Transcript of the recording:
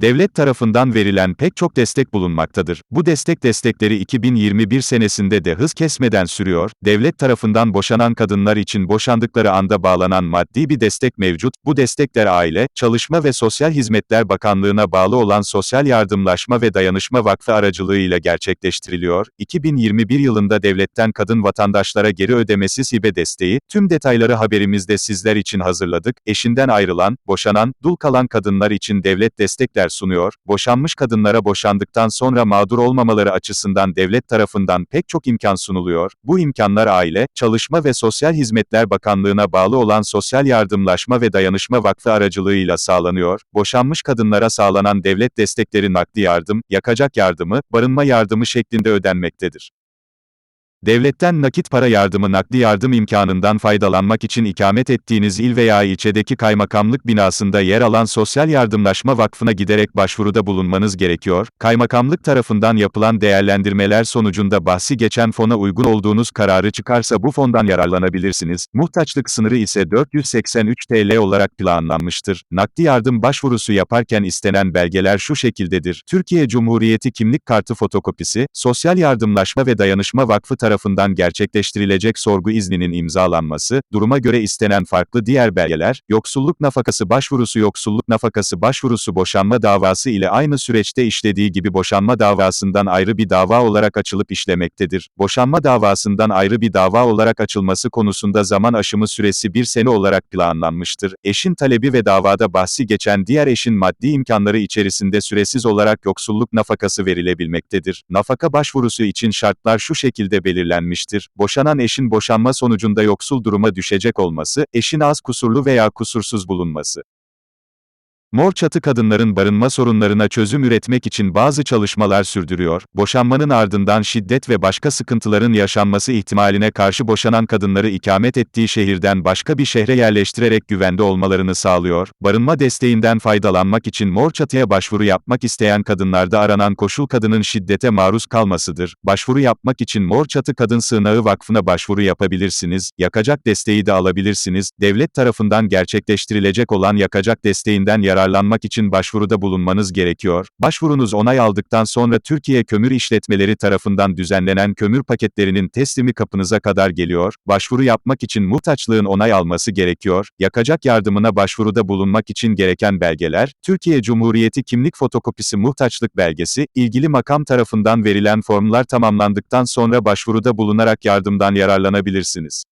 Devlet tarafından verilen pek çok destek bulunmaktadır. Bu destek destekleri 2021 senesinde de hız kesmeden sürüyor. Devlet tarafından boşanan kadınlar için boşandıkları anda bağlanan maddi bir destek mevcut. Bu destekler Aile, Çalışma ve Sosyal Hizmetler Bakanlığı'na bağlı olan Sosyal Yardımlaşma ve Dayanışma Vakfı aracılığıyla gerçekleştiriliyor. 2021 yılında devletten kadın vatandaşlara geri ödemesiz hibe desteği, tüm detayları haberimizde sizler için hazırladık. Eşinden ayrılan, boşanan, dul kalan kadınlar için devlet destekler sunuyor. Boşanmış kadınlara boşandıktan sonra mağdur olmamaları açısından devlet tarafından pek çok imkan sunuluyor. Bu imkanlar Aile, Çalışma ve Sosyal Hizmetler Bakanlığı'na bağlı olan Sosyal Yardımlaşma ve Dayanışma Vakfı aracılığıyla sağlanıyor. Boşanmış kadınlara sağlanan devlet destekleri nakdi yardım, yakacak yardımı, barınma yardımı şeklinde ödenmektedir. Devletten nakit para yardımı nakdi yardım imkanından faydalanmak için ikamet ettiğiniz il veya ilçedeki kaymakamlık binasında yer alan Sosyal Yardımlaşma Vakfı'na giderek başvuruda bulunmanız gerekiyor. Kaymakamlık tarafından yapılan değerlendirmeler sonucunda bahsi geçen fona uygun olduğunuz kararı çıkarsa bu fondan yararlanabilirsiniz. Muhtaçlık sınırı ise 483 TL olarak planlanmıştır. Nakdi yardım başvurusu yaparken istenen belgeler şu şekildedir. Türkiye Cumhuriyeti kimlik kartı fotokopisi, Sosyal Yardımlaşma ve Dayanışma Vakfı tarafından gerçekleştirilecek sorgu izninin imzalanması, duruma göre istenen farklı diğer belgeler, yoksulluk nafakası başvurusu yoksulluk nafakası başvurusu boşanma davası ile aynı süreçte işlediği gibi boşanma davasından ayrı bir dava olarak açılıp işlemektedir. Boşanma davasından ayrı bir dava olarak açılması konusunda zaman aşımı süresi bir sene olarak planlanmıştır. Eşin talebi ve davada bahsi geçen diğer eşin maddi imkanları içerisinde süresiz olarak yoksulluk nafakası verilebilmektedir. Nafaka başvurusu için şartlar şu şekilde belirlenmiştir. Boşanan eşin boşanma sonucunda yoksul duruma düşecek olması, eşin az kusurlu veya kusursuz bulunması. Mor Çatı kadınların barınma sorunlarına çözüm üretmek için bazı çalışmalar sürdürüyor. Boşanmanın ardından şiddet ve başka sıkıntıların yaşanması ihtimaline karşı boşanan kadınları ikamet ettiği şehirden başka bir şehre yerleştirerek güvende olmalarını sağlıyor. Barınma desteğinden faydalanmak için Mor Çatı'ya başvuru yapmak isteyen kadınlarda aranan koşul kadının şiddete maruz kalmasıdır. Başvuru yapmak için Mor Çatı Kadın Sığınağı Vakfı'na başvuru yapabilirsiniz. Yakacak desteği de alabilirsiniz. Devlet tarafından gerçekleştirilecek olan yakacak desteğinden yararlanmak için başvuruda bulunmanız gerekiyor. Başvurunuz onay aldıktan sonra Türkiye Kömür İşletmeleri tarafından düzenlenen kömür paketlerinin teslimi kapınıza kadar geliyor. Başvuru yapmak için muhtaçlığın onay alması gerekiyor. Yakacak yardımına başvuruda bulunmak için gereken belgeler, Türkiye Cumhuriyeti kimlik fotokopisi muhtaçlık belgesi, ilgili makam tarafından verilen formlar tamamlandıktan sonra başvuruda bulunarak yardımdan yararlanabilirsiniz.